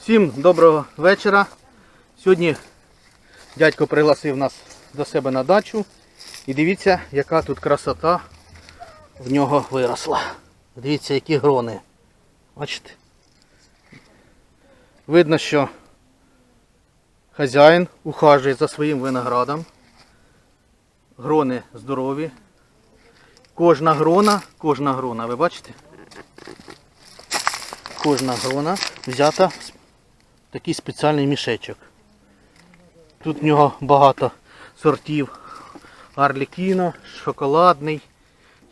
Всім доброго вечора. Сьогодні дядько пригласив нас до себе на дачу. І дивіться, яка тут красота в нього виросла. Дивіться, які грони. Бачите? Видно, що хазяїн ухажує за своїм виноградом. Грони здорові. Кожна грона, кожна грона, ви бачите? Кожна грона взята в такий спеціальний мішечок. Тут в нього багато сортів Арлікіно, шоколадний,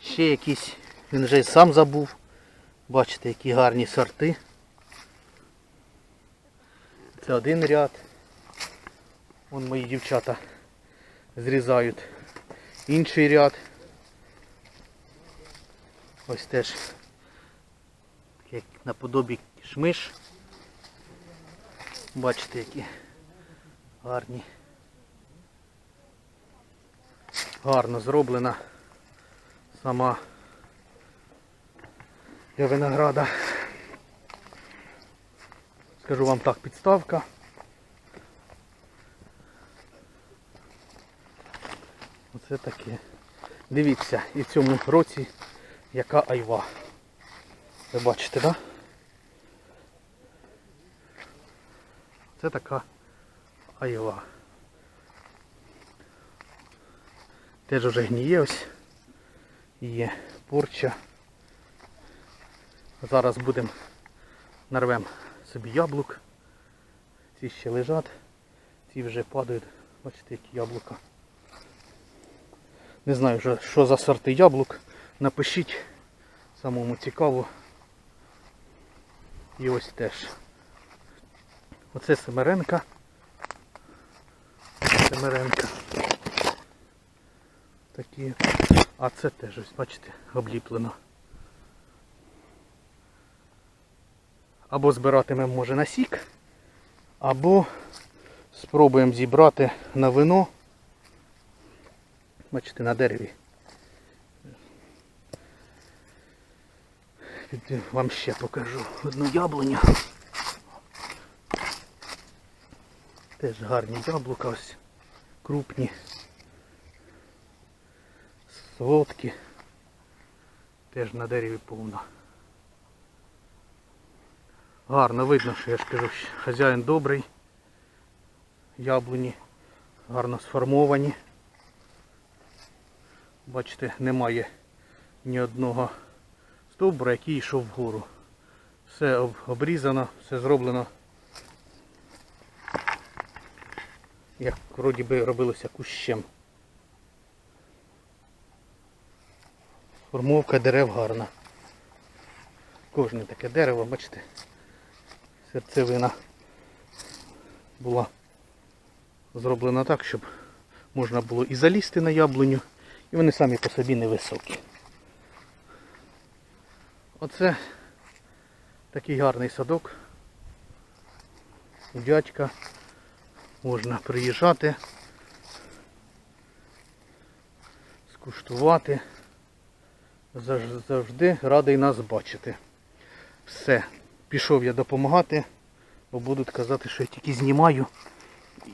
ще якісь, він вже й сам забув. Бачите, які гарні сорти. Це один ряд. Вон мої дівчата зрізають інший ряд. Ось теж як наподобі шмиш. Бачите, які гарні. Гарно зроблена сама для винограда. Скажу вам так, підставка. Оце таке. Дивіться, і в цьому році яка айва. Ви бачите, так? Да? Це така айва. Теж вже гніє ось. Є порча. Зараз будемо нарвемо собі яблук. Ці ще лежать, ці вже падають. Бачите, які яблука. Не знаю, що- що за сорти яблук. Напишіть. Самому цікаво. І ось теж. Оце семеренка. Семеренка. Такі. А це теж ось, бачите, обліплено. Або збиратимемо може на сік, або спробуємо зібрати на вино. Бачите, на дереві. Вам ще покажу одну яблуню. Теж гарні яблука ось. Крупні. Солодкі. Теж на дереві повно. Гарно видно, що я ж кажу, хазяїн добрий. Яблуні гарно сформовані. Бачите, немає ні одного стовбура, який йшов вгору. Все обрізано, все зроблено. Як вроді би робилося кущем. Формовка дерев гарна. Кожне таке дерево, бачите, серцевина була зроблена так, щоб можна було і залізти на яблуню, і вони самі по собі невисокі. Оце такий гарний садок. У дядька можна приїжджати, скуштувати. Завжди радий нас бачити. Все, пішов я допомагати, бо будуть казати, що я тільки знімаю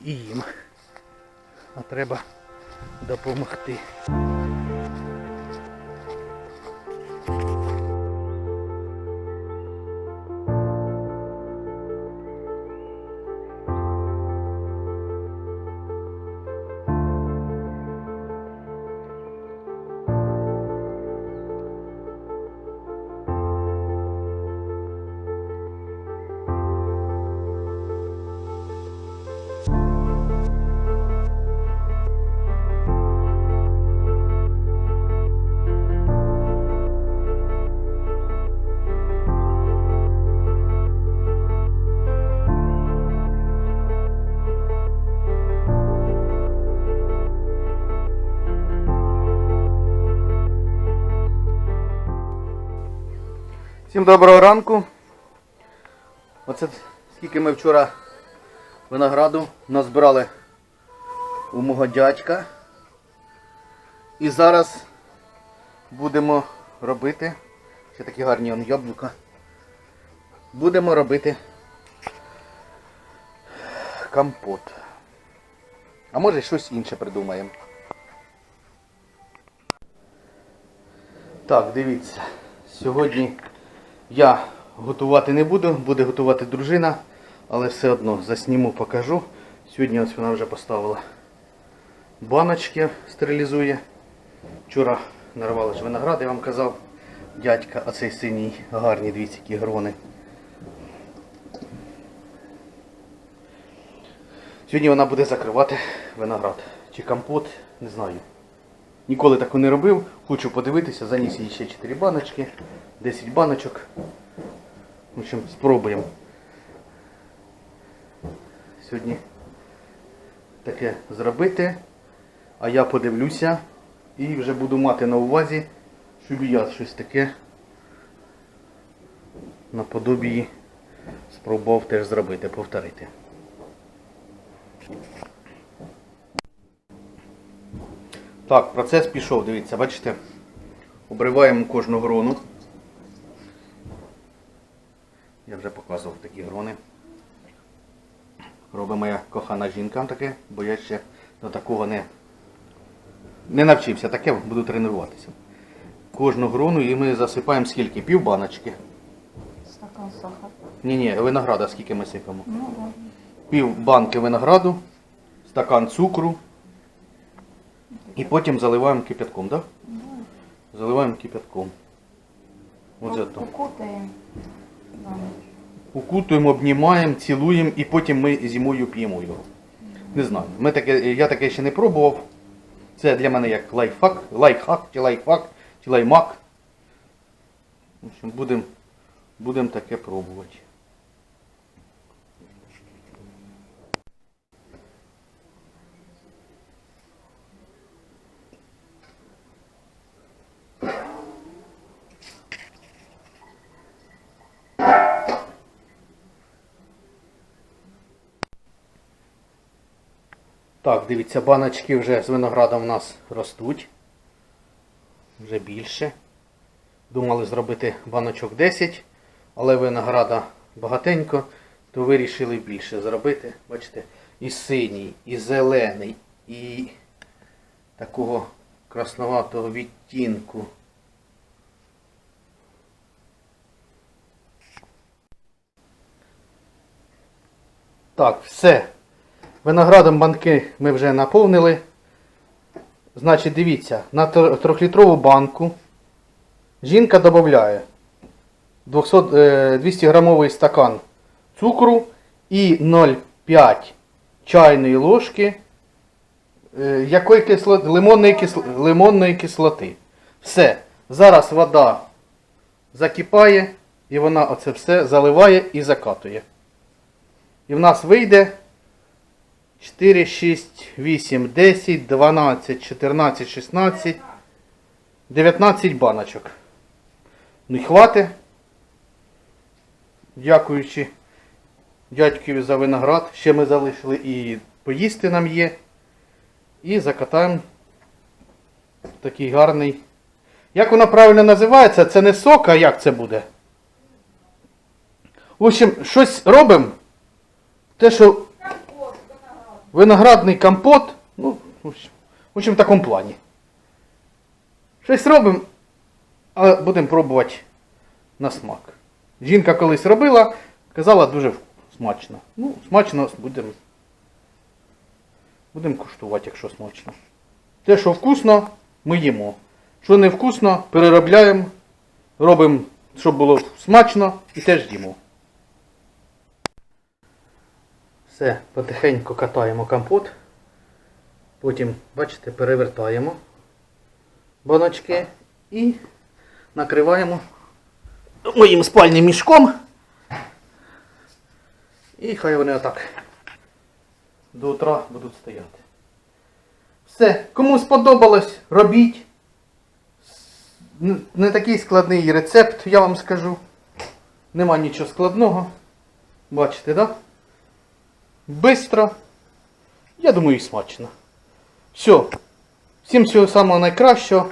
і їм. А треба допомогти. Всім доброго ранку. Оце скільки ми вчора винограду назбирали у мого дядька. І зараз будемо робити. Ще такі гарні он яблука. Будемо робити компот. А може щось інше придумаємо. Так, дивіться. Сьогодні я готувати не буду, буде готувати дружина, але все одно засніму, покажу. Сьогодні ось вона вже поставила баночки, стерилізує. Вчора нарвали ж виноград, я вам казав, дядька, а цей синій гарні дивіться, які грони. Сьогодні вона буде закривати виноград. Чи компот, не знаю. Ніколи такого не робив. Хочу подивитися, заніс їй ще 4 баночки, 10 баночок. В общем, спробуємо. Сьогодні таке зробити. А я подивлюся і вже буду мати на увазі, щоб я щось таке наподобі спробував теж зробити, повторити. Так, процес пішов, дивіться, бачите? Обриваємо кожну грону. Я вже показував такі грони. Робить моя кохана жінка таке, бо я ще до такого не, не навчився. Таке буду тренуватися. Кожну грону і ми засипаємо скільки? Пів баночки. Стакан сахара. Ні-ні, винограда скільки ми сипемо. Ну, да. Пів банки винограду, стакан цукру. І потім заливаємо кипятком, так? Да? Заливаємо кипятком. Ось це. Да. Укутуємо, обнімаємо, цілуємо і потім ми зимою п'ємо його. Не знаю. Ми таке, я таке ще не пробував. Це для мене як лайфхак, лайфхак, чи лайфхак, чи лаймак. В общем, будемо будем таке пробувати. Так, дивіться, баночки вже з виноградом у нас ростуть. Вже більше. Думали зробити баночок 10, але винограда багатенько, то вирішили більше зробити. Бачите, і синій, і зелений, і такого красноватого відтінку. Так, все. Виноградом банки ми вже наповнили. Значить, дивіться, на тр- трьохлітрову банку жінка додає 200, е, 200 грамовий стакан цукру і 0,5 чайної ложки е, якої кисло... лимонної, кисло... лимонної кислоти. Все. Зараз вода закипає і вона оце все заливає і закатує. І в нас вийде 4, 6, 8, 10, 12, 14, 16, 19 баночок. Ну і хватить. Дякуючи дядькові за виноград. Ще ми залишили і поїсти нам є. І закатаємо такий гарний. Як воно правильно називається? Це не сок, а як це буде? В общем, щось робимо. Те, що виноградний компот. Ну, в общем, в такому плані. Щось робимо, але будемо пробувати на смак. Жінка колись робила, казала дуже смачно. Ну, смачно будемо. Будемо куштувати, якщо смачно. Те, що вкусно, ми їмо. Що не вкусно, переробляємо, робимо, щоб було смачно і теж їмо. Все, потихеньку катаємо компот. Потім, бачите, перевертаємо баночки і накриваємо моїм спальним мішком. І хай вони отак до утра будуть стояти. Все, кому сподобалось, робіть. Не такий складний рецепт, я вам скажу. Нема нічого складного. Бачите, так? Да? Бистро. Я думаю, і смачно. Все. Всім всього самого найкращого.